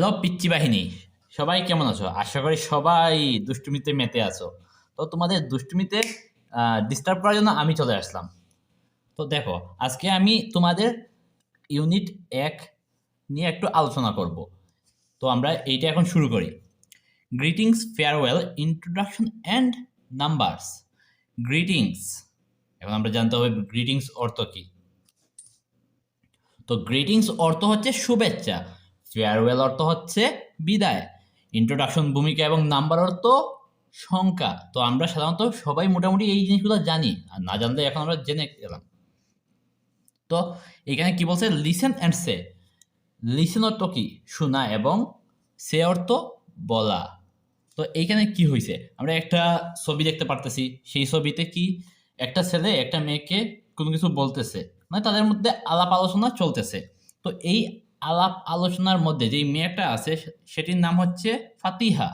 Hello, পিচ্চি বাহিনী। সবাই কেমন আছো? আশা করি সবাই দুষ্টুমিতে মেতে আছো। তো তোমাদের দুষ্টুমিতে ডিস্টার্ব করার জন্য আমি চলে আসলাম। তো দেখো, আজকে আমি তোমাদের ইউনিট এক নিয়ে একটু আলোচনা করব। তো আমরা এইটা এখন শুরু করি। Greetings farewell introduction and numbers greetings এখন আমরা জানতে হবে গ্রিটিংস অর্থ কী। তো গ্রিটিংস অর্থ হচ্ছে শুভেচ্ছা। ফেয়ারওয়েল অর্থ হচ্ছে বিদায় ইন্ট্রোডাকশন ভূমিকা এবং নাম্বার অর্থ সংখ্যা। তো আমরা সাধারণত সবাই মোটামুটি এই জিনিসগুলো জানি, আর না জানলে এখন আমরা জেনে গেলাম। তো এখানে কি বলছে? লিসেন অ্যান্ড সে লিসেন অর্থ কি? শোনা এবং সে অর্থ বলা। তো এইখানে কি হয়েছে আমরা একটা ছবি দেখতে পারতেছি, সেই ছবিতে কি একটা ছেলে একটা মেয়েকে কোনো কিছু বলতেছে মানে তাদের মধ্যে আলাপ আলোচনা চলতেছে। তো এই আলাপ আলোচনার মধ্যে যেই মেয়েটা আছে, সেটির নাম হচ্ছে ফাতিহা।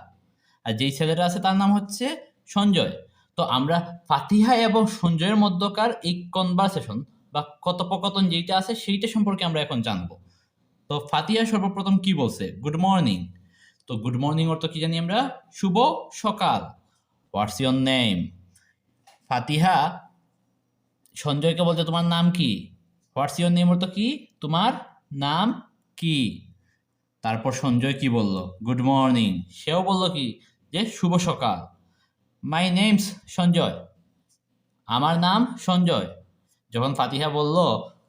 আর যেই ছেলেটা আছে, তার নাম হচ্ছে সঞ্জয়। তো আমরা ফাতিহা এবং সঞ্জয়ের মধ্যকার এই কনভারসেশন বা কথোপকথন যেইটা আছে, সেইটা সম্পর্কে আমরা এখন জানব। তো ফাতিহা সর্বপ্রথম কি বলছে? Good morning. তো গুড মর্নিং অর্থ কি জানি আমরা? শুভ সকাল। হোয়াটস ইয়র নেম ফাতিহা সঞ্জয়কে বলতে তোমার নাম কি? হোয়াটস ইয়র নেম অর্থ কি? তোমার নাম কি? তারপর সঞ্জয় কি বলল? Good morning. সেও বলল কি? যে শুভ সকাল। My name's Sanjay. আমার নাম সঞ্জয়। যখন ফাতিহা বলল,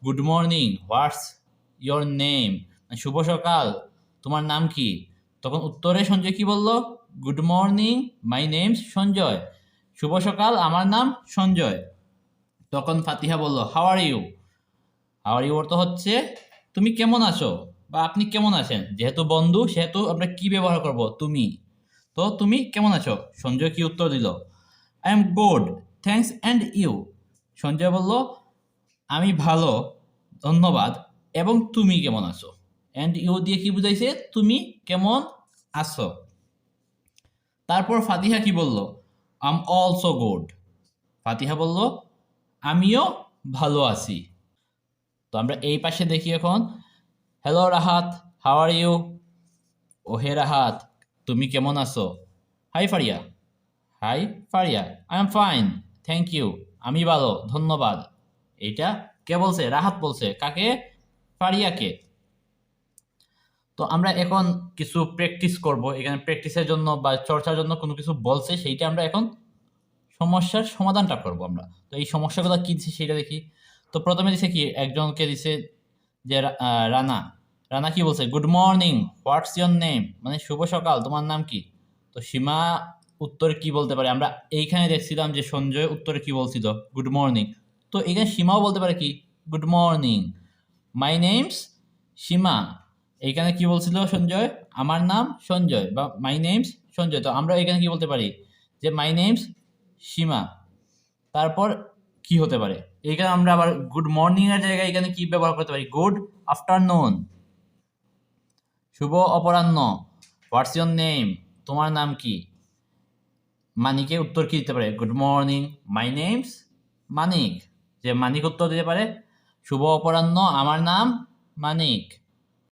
good morning, what's your name? শুভ সকাল। তোমার নাম কি? তখন উত্তরে সঞ্জয় কি বলল? Good morning, my name's Sanjay. শুভ সকাল, আমার নাম সঞ্জয়। তখন ফাতিহা বলল how are you? How are you? অর্থ হচ্ছে, তুমি কেমন আছো? বা আপনি কেমন আছেন? যেহেতু বন্ধু, সেহেতু আমরা কি ব্যবহার করব? তুমি। তো তুমি কেমন আছো? সঞ্জয় কি উত্তর দিল? I am good thanks and you Sanjay বলল, আমি ভালো, ধন্যবাদ। এবং তুমি কেমন আছো? অ্যান্ড ইউ দিয়ে কি বুঝাইছে? তুমি কেমন আছো? তারপর ফাতিহা কি বলল? আম অলসো গুড ফাতিহা বলল, আমিও ভালো আছি। তো আমরা এই পাশে দেখি এখন hello Rahat how are you ও হে রাহাত তুমি কেমন আছো? Hi Faria hi Faria I am fine thank you আমি ভালো, ধন্যবাদ। এটা কে বলছে? রাহাত বলছে। কাকে? ফারিয়াকে তো আমরা এখন কিছু প্র্যাকটিস করব। এখানে প্র্যাকটিসের জন্য বা চর্চার জন্য কোনো কিছু বলছে, সেইটা আমরা এখন সমস্যার সমাধানটা করব আমরা। তো এই সমস্যাগুলো কী দিচ্ছে সেটা দেখি। তো প্রথমে দিছে কি? একজনকে দিছে যে রানা। রানা কি বলছে? Good morning what's your name মানে শুভ সকাল, তোমার নাম কি? তো সীমা উত্তরে কি বলতে পারে? আমরা এইখানে দেখছিলাম যে সঞ্জয় উত্তরে কি বলছিল? গুড মর্নিং তো এখানে সীমাও বলতে পারে কি? Good morning my name's Seema. এইখানে কি বলছিল সঞ্জয়? আমার নাম সঞ্জয় বা মাই নেমস সঞ্জয়। তো আমরা এখানে কি বলতে পারি? যে মাই নেমস সীমা। তারপর কি হতে পারে? এখানে আমরা আবার গুড মর্নিং এর জায়গায় এখানে কি ব্যবহার করতে পারি? গুড আফটারনুন শুভ অপরাহ্ন। হোয়াটস ইয়োর নেম তোমার নাম কি? মানিকে উত্তর কি দিতে পারে? Good morning my name's Manik যে মানিক উত্তর দিতে পারে, শুভ অপরাহ্ন, আমার নাম মানিক।